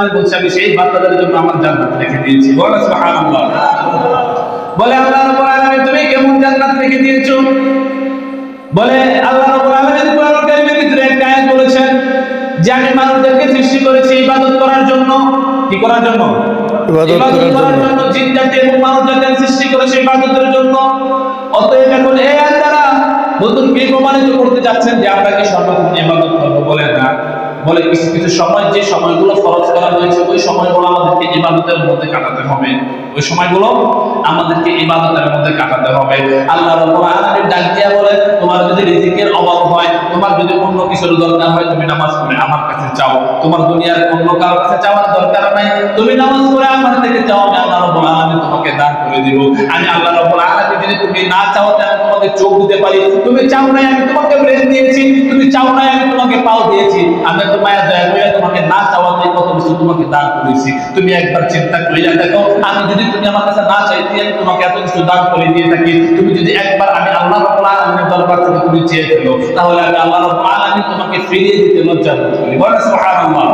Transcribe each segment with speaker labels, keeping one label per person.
Speaker 1: আমি বলছি আমি সেই বান্দাদের জন্য আমার জান্নাত রেখে দিয়েছি। বলে সুবহানাল্লাহ। বলে আল্লাহ রাব্বুল আলামিন তুমি কেমন জান্নাত রেখে দিয়েছ? বলে আল্লাহ রাব্বুল আলামিন কোরআন কারীমের ভিতরে একটা আয়াত বলেছেন যে আমি মানুষদেরকে সৃষ্টি করেছি ইবাদত করার জন্য। কি করার জন্য?
Speaker 2: ইবাদত করার জন্য।
Speaker 1: জিন জাতি এবং মানব জাতি সৃষ্টি করেছি ইবাদতের জন্য। অতএব এখন এই আয়াত দ্বারা নতুন কি প্রমাণিত করতে যাচ্ছেন যে আমরা কি বলে কিছু কিছু সময় যে সময়গুলো ফরজ করা হয়েছে, ওই সময়গুলো আমাদেরকে ইবাদতের মধ্যে কাটাতে হবে। ওই সময়গুলো আমাদেরকে ইবাদতের মধ্যে কাটাতে হবে। আল্লাহ রাব্বুল আলামিন ডাক দিয়া বলে তোমার যদি রিজিকের অভাব হয়, তোমার যদি অন্য কিছুর দরকার হয়, তুমি নামাজ পড়ে আমার কাছে চাও তোমার দুনিয়ার অন্য কারোর কাছে চাওয়ার দরকার নাই। তুমি নামাজ পড়ে আমার থেকে চাও আমি আল্লাহ রাব্বুল আলামিন তোমাকে দান করে দিব। আমি আল্লাহ রাব্বুল আলামিন যদি তুমি না চাও, তাহলে আমি তোমাকে চোখ দিতে পারি। তুমি চাও নাই, আমি তোমাকে ব্রেন দিয়েছি। তুমি চাও নাই, আমি তোমাকে পাও দিয়েছি। আমি তো মায়া দয়া করে তোমাকে না চাওয়াতে কত কিছু তোমাকে দান করেছি। তুমি একবার চিন্তা করে দেখো আমি যদি তুমি আমার কাছে না চাইতে আমি তোমাকে এত কিছু দান করে দিয়ে থাকি। তুমি যদি একবার আমি আল্লাহ রাব্বুল আলামিনের দরবার থেকে তুমি চেয়ে ফেলো তাহলে আমি আল্লাহ রাব্বুল আলামিন তোমাকে ফিরিয়ে দিতে লজ্জা করি। বলে সুবহানাল্লাহ।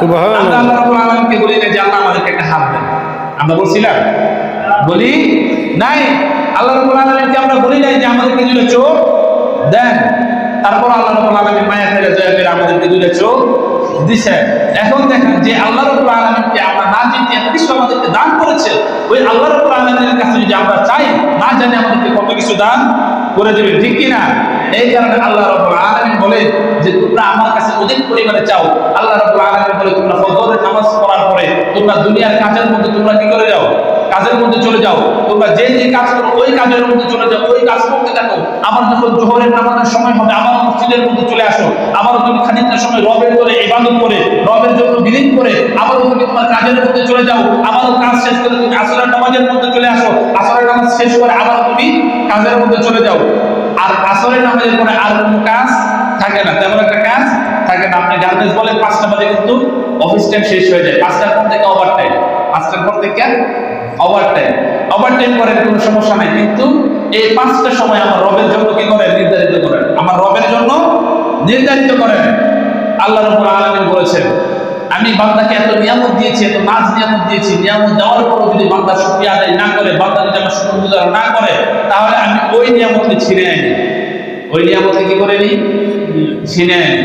Speaker 2: সুবহানাল্লাহ।
Speaker 1: আমরা আল্লাহ রাব্বুল আলামিনকে বলি না যে আল্লাহ আমাদেরকে একটা হাত দেন। আমরা বলছিলাম বলি নাই। আল্লাহ রাব্বুল আলামিনকে আমরা বলি নাই যে আমাদেরকে দুটো চোখ দেন। তারপর আল্লাহ রাব্বুল আলামিন মায়া ফেলে, দয়া করে আমাদেরকে দুটো চোখ দিছেন। এখন দেখেন যে আল্লাহ রাব্বুল আলামিনকে আমরা না জানি এত কিছু আমাদেরকে দান করেছে ওই আল্লাহ রাব্বুল আলামিনের কাছে যদি আমরা চাই, না জানি আমাদেরকে কত কিছু দান করে দিবে, ঠিক কি না? এই কারণে আল্লাহ রাব্বুল আলামিন বলে যে, তোমরা আমার কাছে অধিক পরিমাণে চাও। আল্লাহ রাব্বুল আলামিন বলে, তোমরা ফজরের নামাজ পড়ার পরে তোমরা দুনিয়ার কাজের মধ্যে তোমরা কি করে যাও? কাজের মধ্যে চলে যাও। তোমরা যে যে কাজ করো, ওই কাজের মধ্যে চলে যাও, ওই কাজ করতে থাকো। আমার যখন জোহরের নামাজের সময় হবে আমার মসজিদের মধ্যে চলে আসো। আবার তুমি খানিকটা সময় রবের করে ইবাদত করে, রবের জন্য বিলীন করে আবার তুমি তোমার কাজের মধ্যে চলে যাও। আবারও কাজ শেষ করে তুমি আসরের নামাজের মধ্যে চলে আসো। আসরের নামাজ শেষ করে আবার তুমি কাজের মধ্যে চলে যাও। আর আসরের নামাজের পরে আর কোনো কাজ থাকে না, তেমন একটা কাজ থাকে না। আপনি গার্মেন্টস বলে পাঁচটা বাজে কিন্তু অফিস টাইম শেষ হয়ে যায়। পাঁচটার পর থেকে ওভার টাইম পাঁচটার পর থেকে ওভার টাইম ওভার করেন কোনো সমস্যা নাই, কিন্তু এই পাঁচটা সময় আমার রবের জন্য কি করেন? নির্ধারিত করেন। আমার রবের জন্য নির্ধারিত করেন। আল্লাহ রব্বুল আলামিন বলেছেন, আমি বান্দাকে এত নিয়ামত দিয়েছি, এত নাজ নিয়ামত দিয়েছি, নিয়ামত দেওয়ার পরও যদি বান্দা শুকরিয়া আদায় না করে, বান্দা যদি আমার শুকর না করে, তাহলে আমি ওই নিয়ামতকে ছিনে আনি। ওই নিয়ামতকে কি করে নি ছিনে আনি।